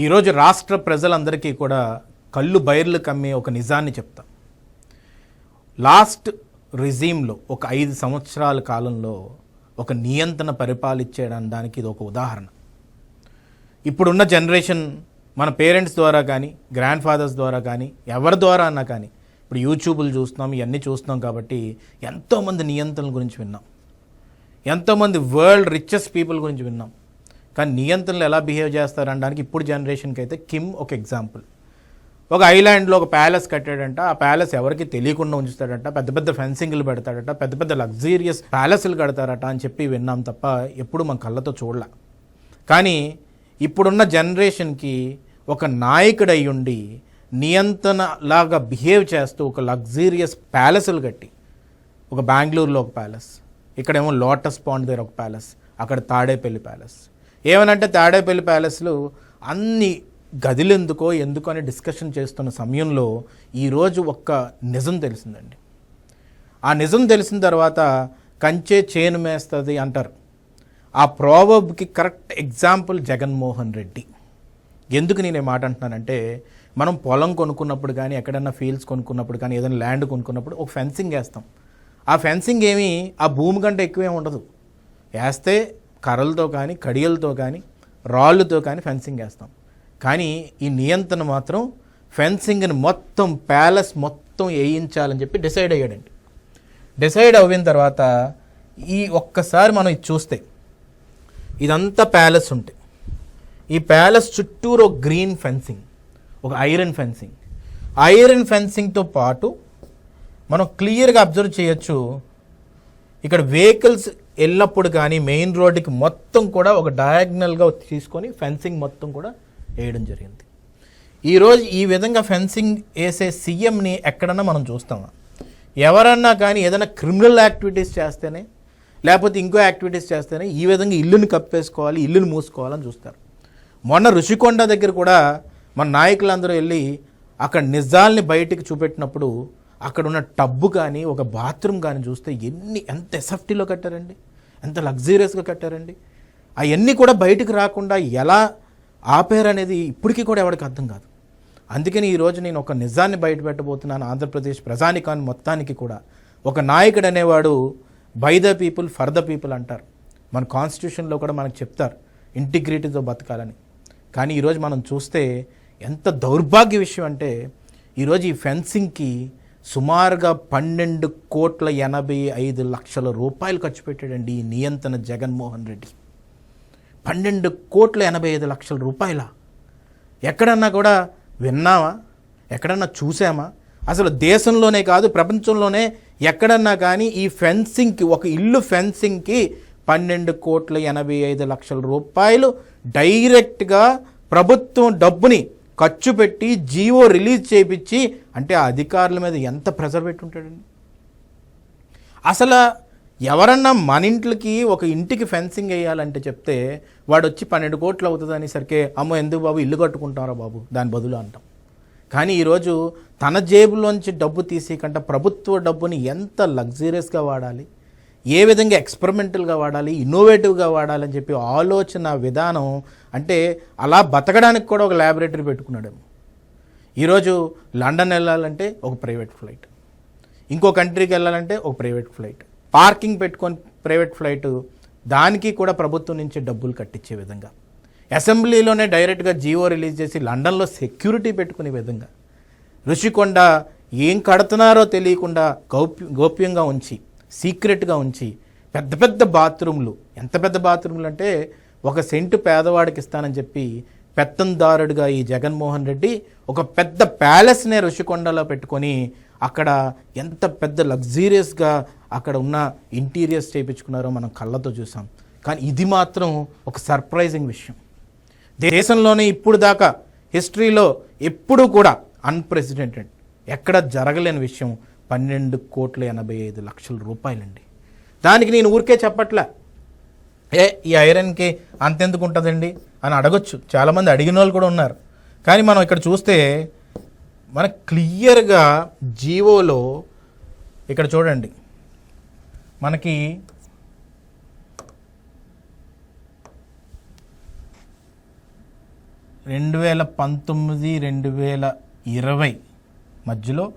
ఈరోజు రాష్ట్ర ప్రజలందరికీ కూడా కళ్ళు బైర్లు కమ్మే ఒక నిజాన్ని చెప్తా. లాస్ట్ రిజీమ్లో ఒక ఐదు సంవత్సరాల కాలంలో ఒక నియంత్రణ పరిపాలించేయడానికి ఇది ఒక ఉదాహరణ. ఇప్పుడున్న జనరేషన్ మన పేరెంట్స్ ద్వారా కానీ గ్రాండ్ ఫాదర్స్ ద్వారా కానీ ఎవరి ద్వారా అన్నా కానీ ఇప్పుడు యూట్యూబ్లు చూస్తున్నాం ఇవన్నీ చూస్తున్నాం కాబట్టి ఎంతోమంది నియంత్రణ గురించి విన్నాం. ఎంతోమంది వరల్డ్ రిచెస్ట్ పీపుల్ గురించి విన్నాం. కానీ నియంత్రణలు ఎలా బిహేవ్ చేస్తారనడానికి ఇప్పుడు జనరేషన్కి అయితే కిమ్ ఒక ఎగ్జాంపుల్. ఒక ఐలాండ్లో ఒక ప్యాలెస్ కట్టాడంట ఆ ప్యాలెస్ ఎవరికి తెలియకుండా ఉంచుతాడంట పెద్ద పెద్ద ఫెన్సింగ్లు పెడతాడట పెద్ద పెద్ద లగ్జీరియస్ ప్యాలెస్లు కడతారట అని చెప్పి విన్నాం తప్ప ఎప్పుడు మన కళ్ళతో చూడలే. కానీ ఇప్పుడున్న జనరేషన్కి ఒక నాయకుడు ఉండి నియంత్రణ లాగా బిహేవ్ చేస్తూ ఒక లగ్జీరియస్ ప్యాలెస్లు కట్టి ఒక బెంగళూరులో ఒక ప్యాలెస్ ఇక్కడేమో లోటస్ పాండ్ దగ్గర ఒక ప్యాలెస్ అక్కడ తాడేపల్లి ప్యాలెస్ ఏమనంటే తాడేపల్లి ప్యాలెస్లు అన్ని గదులు ఎందుకో ఎందుకో అని డిస్కషన్ చేస్తున్న సమయంలో ఈరోజు ఒక్క నిజం తెలిసిందండి. ఆ నిజం తెలిసిన తర్వాత కంచే చేను మేస్తుంది అంటారు. ఆ ప్రోవర్బ్కి కరెక్ట్ ఎగ్జాంపుల్ జగన్మోహన్ రెడ్డి. ఎందుకు నేను మాట అంటున్నానంటే మనం పొలం కొనుక్కున్నప్పుడు కానీ ఎక్కడన్నా ఫీల్డ్స్ కొనుక్కున్నప్పుడు కానీ ఏదైనా ల్యాండ్ కొనుక్కున్నప్పుడు ఒక ఫెన్సింగ్ వేస్తాం. ఆ ఫెన్సింగ్ ఏమి ఆ భూమి కంటే ఎక్కువే ఉండదు. వేస్తే కర్రలతో కానీ కడియలతో కానీ రాళ్ళతో కానీ ఫెన్సింగ్ వేస్తాం. కానీ ఈ నియంత్రణ మాత్రం ఫెన్సింగ్ని మొత్తం ప్యాలెస్ మొత్తం వేయించాలని చెప్పి డిసైడ్ అయ్యాడండి. డిసైడ్ అయిన తర్వాత ఈ ఒక్కసారి మనం ఇది చూస్తే ఇదంతా ప్యాలెస్ ఉంటాయి ఈ ప్యాలెస్ చుట్టూరు ఒక గ్రీన్ ఫెన్సింగ్ ఒక ఐరన్ ఫెన్సింగ్ ఐరన్ ఫెన్సింగ్తో పాటు మనం క్లియర్గా అబ్జర్వ్ చేయొచ్చు. ఇక్కడ వెహికల్స్ వెళ్ళినప్పుడు కానీ మెయిన్ రోడ్డుకి మొత్తం కూడా ఒక డయాగ్నల్గా తీసుకొని ఫెన్సింగ్ మొత్తం కూడా వేయడం జరిగింది. ఈరోజు ఈ విధంగా ఫెన్సింగ్ వేసే సీఎంని ఎక్కడన్నా మనం చూస్తామా? ఎవరన్నా కానీ ఏదైనా క్రిమినల్ యాక్టివిటీస్ చేస్తేనే లేకపోతే ఇంకో యాక్టివిటీస్ చేస్తేనే ఈ విధంగా ఇల్లుని కప్పేసుకోవాలి ఇల్లుని మూసుకోవాలని చూస్తారు. మొన్న ఋషికొండ దగ్గర కూడా మన నాయకులందరూ వెళ్ళి అక్కడ నిజాల్ని బయటికి చూపెట్టినప్పుడు అక్కడ ఉన్న టబ్బు కానీ ఒక బాత్రూమ్ కానీ చూస్తే ఎన్ని ఎంత ఎసఫ్టీలో కట్టారండి? ఎంత లగ్జీరియస్గా కట్టారండి? అవన్నీ కూడా బయటికి రాకుండా ఎలా ఆపారనేది ఇప్పటికీ కూడా ఎవరికి అర్థం కాదు. అందుకని ఈరోజు నేను ఒక నిజాన్ని బయట పెట్టబోతున్నాను ఆంధ్రప్రదేశ్ ప్రజానికాన్ని మొత్తానికి కూడా. ఒక నాయకుడు అనేవాడు by the people for the people అంటారు. మన కాన్స్టిట్యూషన్లో కూడా మనకు చెప్తారు ఇంటిగ్రిటీతో బతకాలని. కానీ ఈరోజు మనం చూస్తే ఎంత దౌర్భాగ్య విషయం అంటే ఈరోజు ఈ ఫెన్సింగ్కి సుమారుగా పన్నెండు కోట్ల ఎనభై ఐదు లక్షల రూపాయలు ఖర్చు పెట్టాడండి ఈ నియంత్రణ జగన్మోహన్ రెడ్డి. పన్నెండు కోట్ల ఎనభై ఐదు లక్షల రూపాయల? ఎక్కడన్నా కూడా విన్నామా ఎక్కడన్నా చూసామా అసలు దేశంలోనే కాదు ప్రపంచంలోనే ఎక్కడన్నా కానీ ఈ ఫెన్సింగ్కి ఒక ఇల్లు ఫెన్సింగ్కి పన్నెండు కోట్ల ఎనభై ఐదు లక్షల రూపాయలు డైరెక్ట్గా ప్రభుత్వం డబ్బుని ఖర్చు పెట్టి జీవో రిలీజ్ చేయించి అంటే ఆ అధికారుల మీద ఎంత ప్రెజర్ పెట్టుంటాడండి? అసలు ఎవరన్నా మన ఇంట్లకి ఒక ఇంటికి ఫెన్సింగ్ వేయాలంటే చెప్తే వాడు వచ్చి పన్నెండు కోట్లు అవుతుంది అనేసరికి అమ్మో ఎందుకు బాబు ఇల్లు కట్టుకుంటారా బాబు? దాని బదులు అంటాం. కానీ ఈరోజు తన జేబులోంచి డబ్బు తీసి కంట ప్రభుత్వ డబ్బుని ఎంత లగ్జరియస్గా వాడాలి? ఏ విధంగా ఎక్స్పెరిమెంటల్గా వాడాలి ఇన్నోవేటివ్గా వాడాలని చెప్పి ఆలోచన విధానం అంటే అలా బతకడానికి కూడా ఒక ల్యాబొరేటరీ పెట్టుకున్నాడేమో. ఈరోజు లండన్ వెళ్ళాలంటే ఒక ప్రైవేట్ ఫ్లైట్ ఇంకో కంట్రీకి వెళ్ళాలంటే ఒక ప్రైవేట్ ఫ్లైట్ పార్కింగ్ పెట్టుకొని ప్రైవేట్ ఫ్లైట్ దానికి కూడా ప్రభుత్వం నుంచి డబ్బులు కట్టించే విధంగా అసెంబ్లీలోనే డైరెక్ట్గా జియో రిలీజ్ చేసి లండన్లో సెక్యూరిటీ పెట్టుకునే విధంగా రుషికొండ ఏం కడుతున్నారో తెలియకుండా గౌప్య గోప్యంగా ఉంచి సీక్రెట్గా ఉంచి పెద్ద పెద్ద బాత్రూమ్లు. ఎంత పెద్ద బాత్రూమ్లు అంటే ఒక సెంటు పేదవాడికి ఇస్తానని చెప్పి పెత్తందారుడిగా ఈ జగన్మోహన్ రెడ్డి ఒక పెద్ద ప్యాలెస్నే ఋషికొండలో పెట్టుకొని అక్కడ ఎంత పెద్ద లగ్జీరియస్గా అక్కడ ఉన్న ఇంటీరియర్స్ చేయించుకున్నారో మనం కళ్ళతో చూసాం. కానీ ఇది మాత్రం ఒక సర్ప్రైజింగ్ విషయం. దేశంలోనే ఇప్పుడు దాకా హిస్టరీలో ఎప్పుడూ కూడా అన్ప్రెసిడెంటెడ్. ఎక్కడ జరగలేని విషయం. పన్నెండు కోట్ల ఎనభై ఐదు లక్షల రూపాయలండి. దానికి నేను ఊరికే చెప్పట్లే. ఏ ఈ ఐరన్కి అంతెందుకు ఉంటుందండి? అని అడగొచ్చు. చాలామంది అడిగిన వాళ్ళు కూడా ఉన్నారు. కానీ మనం ఇక్కడ చూస్తే మన క్లియర్గా జీవోలో ఇక్కడ చూడండి. మనకి రెండు వేల పంతొమ్మిది రెండు వేల ఇరవై మధ్యలో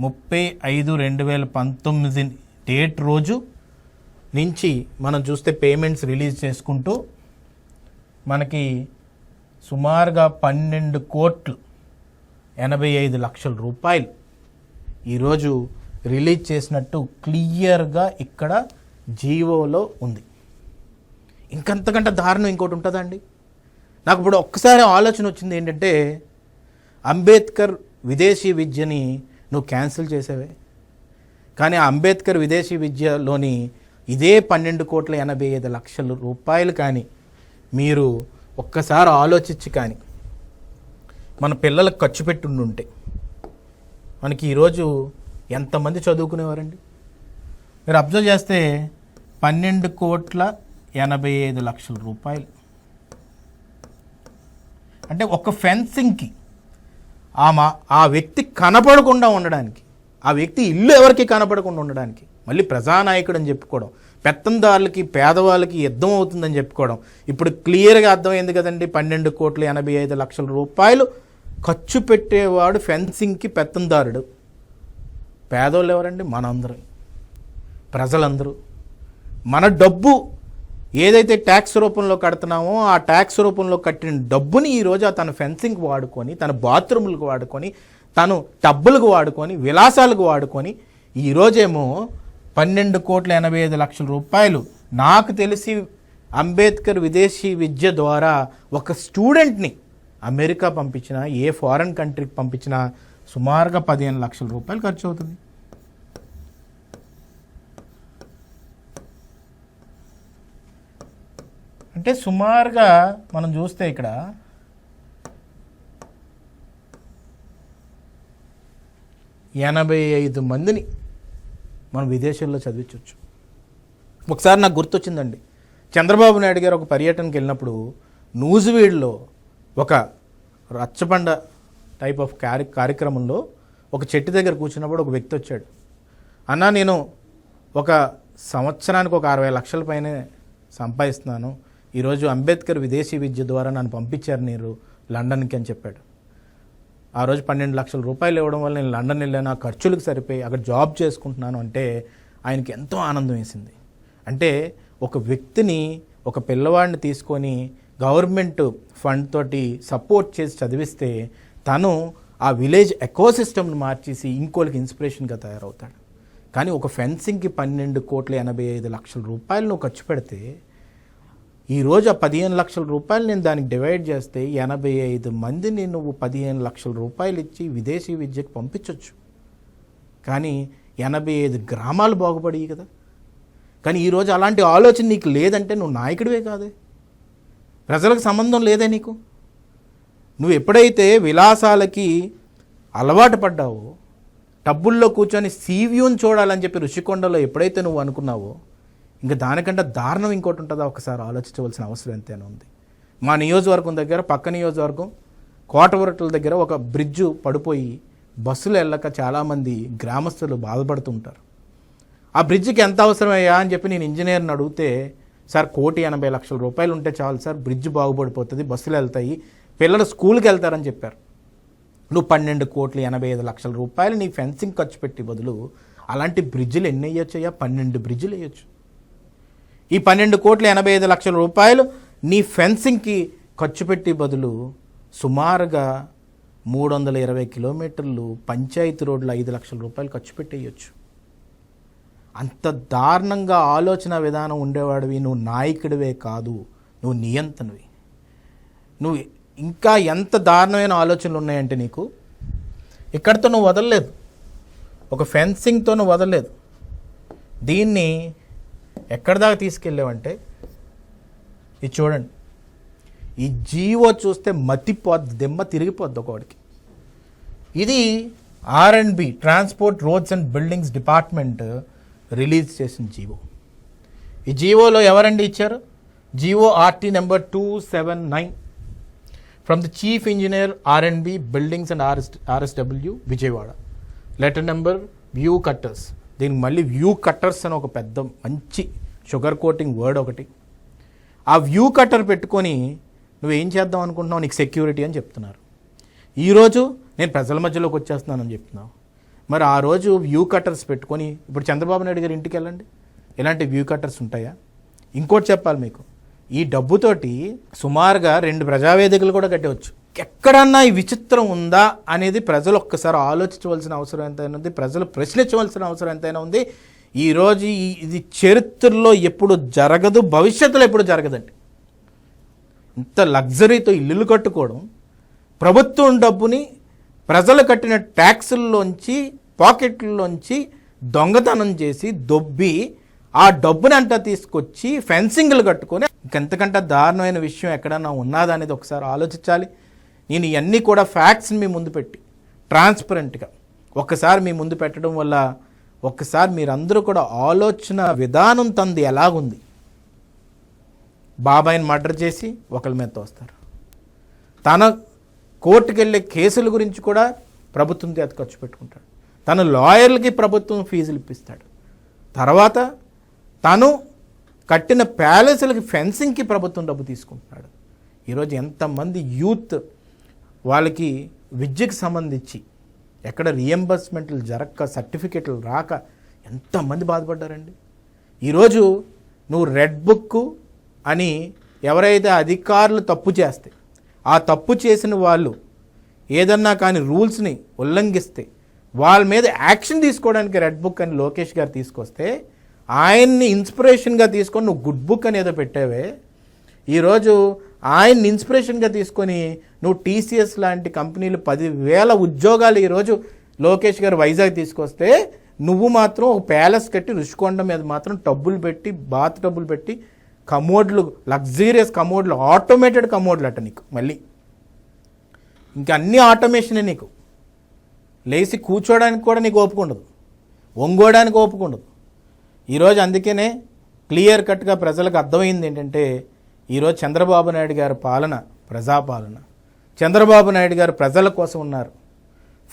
ముప్పై ఐదు రెండు వేల పంతొమ్మిది డేట్ రోజు నుంచి మనం చూస్తే పేమెంట్స్ రిలీజ్ చేసుకుంటూ మనకి సుమారుగా పన్నెండు కోట్లు ఎనభై ఐదు లక్షల రూపాయలు ఈరోజు రిలీజ్ చేసినట్టు క్లియర్గా ఇక్కడ జీవోలో ఉంది. ఇంకంతకంటే దారుణం ఇంకోటి ఉంటుందా అండి నాకు ఇప్పుడు ఒక్కసారి ఆలోచన వచ్చింది ఏంటంటే అంబేద్కర్ విదేశీ విద్యని నువ్వు క్యాన్సిల్ చేసేవే. కానీ అంబేద్కర్ విదేశీ విద్యలోని ఇదే పన్నెండు కోట్ల ఎనభై ఐదు లక్షల రూపాయలు కానీ మీరు ఒక్కసారి ఆలోచించి కానీ మన పిల్లలకు ఖర్చు పెట్టుండుంటే మనకి ఈరోజు ఎంతమంది చదువుకునేవారండి? మీరు అబ్జర్వ్ చేస్తే పన్నెండు కోట్ల ఎనభై ఐదు లక్షల రూపాయలు. అంటే ఒక ఫెన్సింగ్కి ఆమె ఆ వ్యక్తి కనపడకుండా ఉండడానికి ఆ వ్యక్తి ఇల్లు ఎవరికి కనపడకుండా ఉండడానికి మళ్ళీ ప్రజానాయకుడు అని చెప్పుకోవడం పెత్తందారులకి పేదవాళ్ళకి యుద్ధం అవుతుందని చెప్పుకోవడం ఇప్పుడు క్లియర్గా అర్థమైంది కదండి పన్నెండు కోట్ల ఎనభై ఐదు లక్షల రూపాయలు ఖర్చు పెట్టేవాడు ఫెన్సింగ్కి పెత్తందారుడు. పేదోళ్ళు ఎవరండి? మనందరం. ప్రజలందరూ. మన డబ్బు ఏదైతే ట్యాక్స్ రూపంలో కడుతున్నామో ఆ ట్యాక్స్ రూపంలో కట్టిన డబ్బుని ఈరోజు తన ఫెన్సింగ్కి వాడుకొని తన బాత్రూములకు వాడుకొని తను టబ్బులకు వాడుకొని విలాసాలకు వాడుకొని ఈరోజేమో పన్నెండు కోట్ల ఎనభై ఐదు లక్షల రూపాయలు. నాకు తెలిసి అంబేద్కర్ విదేశీ విద్య ద్వారా ఒక స్టూడెంట్ని అమెరికా పంపించిన ఏ ఫారెన్ కంట్రీకి పంపించినా సుమారుగా పదిహేను లక్షల రూపాయలు ఖర్చు అవుతుంది. అంటే సుమారుగా మనం చూస్తే ఇక్కడ ఎనభై ఐదు మందిని మనం విదేశాల్లో చదివించవచ్చు ఒకసారి నాకు గుర్తొచ్చిందండి. చంద్రబాబు నాయుడు గారు ఒక పర్యటనకి వెళ్ళినప్పుడు నూజివీడ్లో ఒక రచ్చబండ టైప్ ఆఫ్ కార్య కార్యక్రమంలో ఒక చెట్టు దగ్గర కూర్చున్నప్పుడు ఒక వ్యక్తి వచ్చాడు. అన్నా నేను ఒక సంవత్సరానికి ఒక అరవై లక్షల పైనే సంపాదిస్తున్నాను. ఈరోజు అంబేద్కర్ విదేశీ విద్య ద్వారా నన్ను పంపించారు మీరు లండన్కి అని చెప్పాడు. ఆ రోజు పన్నెండు లక్షల రూపాయలు ఇవ్వడం వల్ల నేను లండన్ వెళ్ళాను. ఆ ఖర్చులకు సరిపోయి అక్కడ జాబ్ చేసుకుంటున్నాను అంటే ఆయనకి ఎంతో ఆనందం వేసింది. అంటే ఒక వ్యక్తిని ఒక పిల్లవాడిని తీసుకొని గవర్నమెంట్ ఫండ్ తోటి సపోర్ట్ చేసి చదివిస్తే తను ఆ విలేజ్ ఎకోసిస్టమ్ని మార్చేసి ఇంకోళ్ళకి ఇన్స్పిరేషన్గా తయారవుతాడు. కానీ ఒక ఫెన్సింగ్కి పన్నెండు కోట్ల ఎనభై ఐదు లక్షల రూపాయలు నువ్వు ఖర్చు పెడితే ఈరోజు ఆ పదిహేను లక్షల రూపాయలు నేను దానికి డివైడ్ చేస్తే ఎనభై ఐదు మందిని నువ్వు పదిహేను లక్షల రూపాయలు ఇచ్చి విదేశీ విద్యకు పంపించవచ్చు కానీ ఎనభై ఐదు గ్రామాలు బాగుపడి కదా. కానీ ఈరోజు అలాంటి ఆలోచన నీకు లేదంటే నువ్వు నాయకుడివే కాదే. ప్రజలకు సంబంధం లేదే నీకు. నువ్వు ఎప్పుడైతే విలాసాలకి అలవాటు పడ్డావో టబ్బుల్లో కూర్చొని సీవ్యూని చూడాలని చెప్పి రుషికొండలో ఎప్పుడైతే నువ్వు అనుకున్నావో ఇంకా దానికంటే దారుణం ఇంకోటి ఉంటుందా? ఒకసారి ఆలోచించవలసిన అవసరం ఎంతైనా ఉంది. మా నియోజకవర్గం దగ్గర పక్క నియోజకవర్గం కోటవరట్ల దగ్గర ఒక బ్రిడ్జు పడిపోయి బస్సులు వెళ్ళక చాలామంది గ్రామస్తులు బాధపడుతుంటారు ఆ బ్రిడ్జికి ఎంత అవసరమయ్యా అని చెప్పి నేను ఇంజనీర్ని అడిగితే సార్ కోటి ఎనభై లక్షల రూపాయలు ఉంటే చాలు సార్ బ్రిడ్జ్ బాగుపడిపోతుంది బస్సులు వెళ్తాయి పిల్లలు స్కూల్కి వెళ్తారని చెప్పారు. నువ్వు పన్నెండు కోట్లు ఎనభై ఐదు లక్షల రూపాయలు నీ ఫెన్సింగ్ ఖర్చు పెట్టి బదులు అలాంటి బ్రిడ్జిలు ఎన్ని వేయచ్చు అయ్యా? పన్నెండు బ్రిడ్జిలు వేయొచ్చు. ఈ పన్నెండు కోట్ల ఎనభై ఐదు లక్షల రూపాయలు నీ ఫెన్సింగ్కి ఖర్చు పెట్టి బదులు సుమారుగా మూడు వందల ఇరవై కిలోమీటర్లు పంచాయతీ రోడ్లు ఐదు లక్షల రూపాయలు ఖర్చు పెట్టేయచ్చు. అంత దారుణంగా ఆలోచన విధానం ఉండేవాడివి. నువ్వు నాయకుడివే కాదు నువ్వు నియంత్రణవి నువ్వు ఇంకా ఎంత దారుణమైన ఆలోచనలు ఉన్నాయంటే నీకు ఇక్కడితో నువ్వు వదలలేదు. ఒక ఫెన్సింగ్తో నువ్వు వదలలేదు. దీన్ని ఎక్కడి దాకా తీసుకెళ్ళావంటే ఇది చూడండి. ఈ జీవో చూస్తే మతిపోద్ది దెమ్మ తిరిగిపోద్ది ఒకటికి ఇది R and B transport roads and buildings department release చేసిన జీవో. ఈ జీవోలో ఎవరండి ఇచ్చారు? GO RT number two seven nine from the chief engineer R and B buildings and RS RSW Vijayawada letter number view కట్టర్స్ దీనికి మళ్ళీ view cutters అని ఒక పెద్ద మంచి షుగర్ కోటింగ్ వర్డ్ ఒకటి. ఆ వ్యూ కట్టర్ పెట్టుకొని నువ్వేం చేద్దాం అనుకుంటున్నావు? నీకు సెక్యూరిటీ అని చెప్తున్నారు. ఈరోజు నేను ప్రజల మధ్యలోకి వచ్చేస్తున్నానని చెప్తున్నావు. మరి ఆ రోజు వ్యూ కట్టర్స్ పెట్టుకొని ఇప్పుడు చంద్రబాబు నాయుడు గారి ఇంటికి వెళ్ళండి. ఇలాంటి వ్యూ కట్టర్స్ ఉంటాయా? ఇంకోటి చెప్పాలి మీకు. ఈ డబ్బుతోటి సుమారుగా రెండు ప్రజావేదికలు కూడా కట్టవచ్చు. ఎక్కడన్నా ఈ విచిత్రం ఉందా అనేది ప్రజలు ఒక్కసారి ఆలోచించవలసిన అవసరం ఎంతైనా ఉంది. ప్రజలు ప్రశ్నించవలసిన అవసరం ఎంతైనా ఉంది. ఈరోజు ఇది చరిత్రలో ఎప్పుడు జరగదు భవిష్యత్తులో ఎప్పుడు జరగదండి. ఇంత లగ్జరీతో ఇల్లులు కట్టుకోవడం ప్రభుత్వం డబ్బుని ప్రజలు కట్టిన ట్యాక్సుల్లోంచి పాకెట్లలోంచి దొంగతనం చేసి దొబ్బి ఆ డబ్బుని అంతా తీసుకొచ్చి ఫెన్సింగ్లు కట్టుకొని ఇంకెంతకంటే దారుణమైన విషయం ఎక్కడన్నా ఉన్నదా అనేది ఒకసారి ఆలోచించాలి. నేను ఇవన్నీ కూడా ఫ్యాక్ట్స్ని మీ ముందు పెట్టి ట్రాన్స్పరెంట్గా. ఒక్కసారి మీ ముందు పెట్టడం వల్ల ఒక్కసారి మీరందరూ కూడా ఆలోచన విధానం తంది ఎలాగుంది? బాబాయిని మర్డర్ చేసి ఒకరి మీద తోస్తారు. తన కోర్టుకు వెళ్ళే కేసుల గురించి కూడా ప్రభుత్వం చేత ఖర్చు పెట్టుకుంటాడు. తన లాయర్లకి ప్రభుత్వం ఫీజులు ఇప్పిస్తాడు. తర్వాత తను కట్టిన ప్యాలెస్లకి ఫెన్సింగ్కి ప్రభుత్వం డబ్బు తీసుకుంటున్నాడు. ఈరోజు ఎంతమంది యూత్ వాళ్ళకి విద్యకు సంబంధించి ఎక్కడ రియంబర్స్మెంట్లు జరక్క సర్టిఫికెట్లు రాక ఎంతమంది బాధపడ్డారండి? ఈరోజు నువ్వు రెడ్ బుక్ అని ఎవరైతే అధికారులు తప్పు చేస్తే ఆ తప్పు చేసిన వాళ్ళు ఏదన్నా కానీ రూల్స్ని ఉల్లంఘిస్తే వాళ్ళ మీద యాక్షన్ తీసుకోవడానికి రెడ్ బుక్ అని లోకేష్ గారు తీసుకొస్తే ఆయన్ని ఇన్స్పిరేషన్గా తీసుకొని నువ్వు గుడ్ బుక్ అని ఏదో పెట్టావే ఈరోజు ఆయన్ని ఇన్స్పిరేషన్గా తీసుకొని నువ్వు టీసీఎస్ లాంటి కంపెనీలు పదివేల ఉద్యోగాలు ఈరోజు లోకేష్ గారు వైజాగ్ తీసుకొస్తే నువ్వు మాత్రం ఒక ప్యాలెస్ కట్టి రుషికొండ మీద మాత్రం టబ్బులు పెట్టి బాత్ టబ్బులు పెట్టి కమోడ్లు లగ్జీరియస్ కమోడ్లు ఆటోమేటెడ్ కమోడ్లు అట నీకు మళ్ళీ. ఇంకా అన్ని ఆటోమేషనే నీకు. లేచి కూర్చోడానికి కూడా నీకు ఓపుకుండదు ఒంగోడానికి ఓపుకుండదు ఈరోజు అందుకనే క్లియర్ కట్గా ప్రజలకు అర్థమైంది ఏంటంటే ఈరోజు చంద్రబాబు నాయుడు గారి పాలన ప్రజాపాలన. చంద్రబాబు నాయుడు గారు ప్రజల కోసం ఉన్నారు.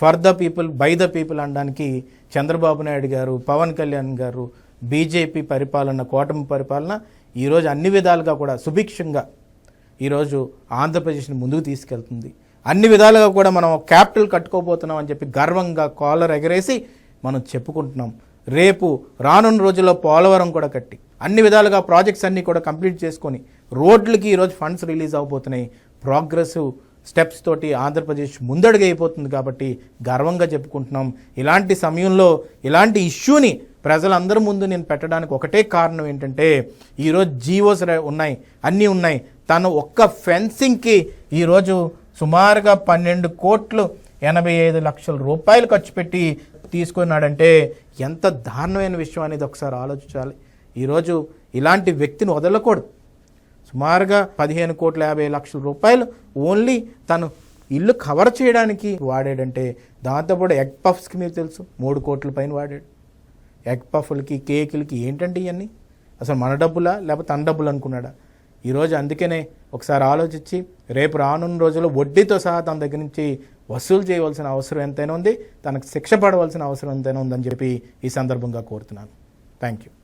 For the people by the people అనడానికి చంద్రబాబు నాయుడు గారు పవన్ కళ్యాణ్ గారు బీజేపీ పరిపాలన కూటమి పరిపాలన ఈరోజు అన్ని విధాలుగా కూడా సుభిక్షంగా ఈరోజు ఆంధ్రప్రదేశ్ని ముందుకు తీసుకెళ్తుంది. అన్ని విధాలుగా కూడా మనం క్యాపిటల్ కట్టుకోబోతున్నాం అని చెప్పి గర్వంగా కాలర్ ఎగరేసి మనం చెప్పుకుంటున్నాం. రేపు రానున్న రోజుల్లో పోలవరం కూడా కట్టి అన్ని విధాలుగా ప్రాజెక్ట్స్ అన్నీ కూడా కంప్లీట్ చేసుకొని రోడ్లకి ఈరోజు ఫండ్స్ రిలీజ్ అవబోతున్నాయి. ప్రోగ్రెసివ్ స్టెప్స్ తోటి ఆంధ్రప్రదేశ్ ముందడుగు అయిపోతుంది కాబట్టి గర్వంగా చెప్పుకుంటున్నాం. ఇలాంటి సమయంలో ఇలాంటి ఇష్యూని ప్రజలందరి ముందు నేను పెట్టడానికి ఒకటే కారణం ఏంటంటే ఈరోజు జీవోస్ ఉన్నాయి అన్నీ ఉన్నాయి. తను ఒక్క ఫెన్సింగ్కి ఈరోజు సుమారుగా పన్నెండు కోట్లు ఎనభై ఐదు లక్షల రూపాయలు ఖర్చు పెట్టి తీసుకున్నాడంటే ఎంత దారుణమైన విషయం అనేది ఒకసారి ఆలోచించాలి. ఈరోజు ఇలాంటి వ్యక్తిని వదలకూడదు. సుమారుగా పదిహేను కోట్ల యాభై లక్షల రూపాయలు ఓన్లీ తను ఇల్లు కవర్ చేయడానికి వాడాడంటే దాంతోపాటు ఎగ్ పఫ్స్కి మీరు తెలుసు మూడు కోట్ల పైన వాడాడు. ఎగ్ పఫ్లకి కేకులకి ఏంటంటే ఇవన్నీ అసలు మన డబ్బులా? లేకపోతే తన డబ్బులు అనుకున్నాడా? ఈరోజు అందుకనే ఒకసారి ఆలోచించి రేపు రానున్న రోజుల్లో వడ్డీతో సహా తన దగ్గర నుంచి వసూలు చేయవలసిన అవసరం ఎంతైనా ఉంది తనకు శిక్ష పడవలసిన అవసరం ఎంతైనా ఉందని చెప్పి ఈ సందర్భంగా కోరుతున్నాను. Thank you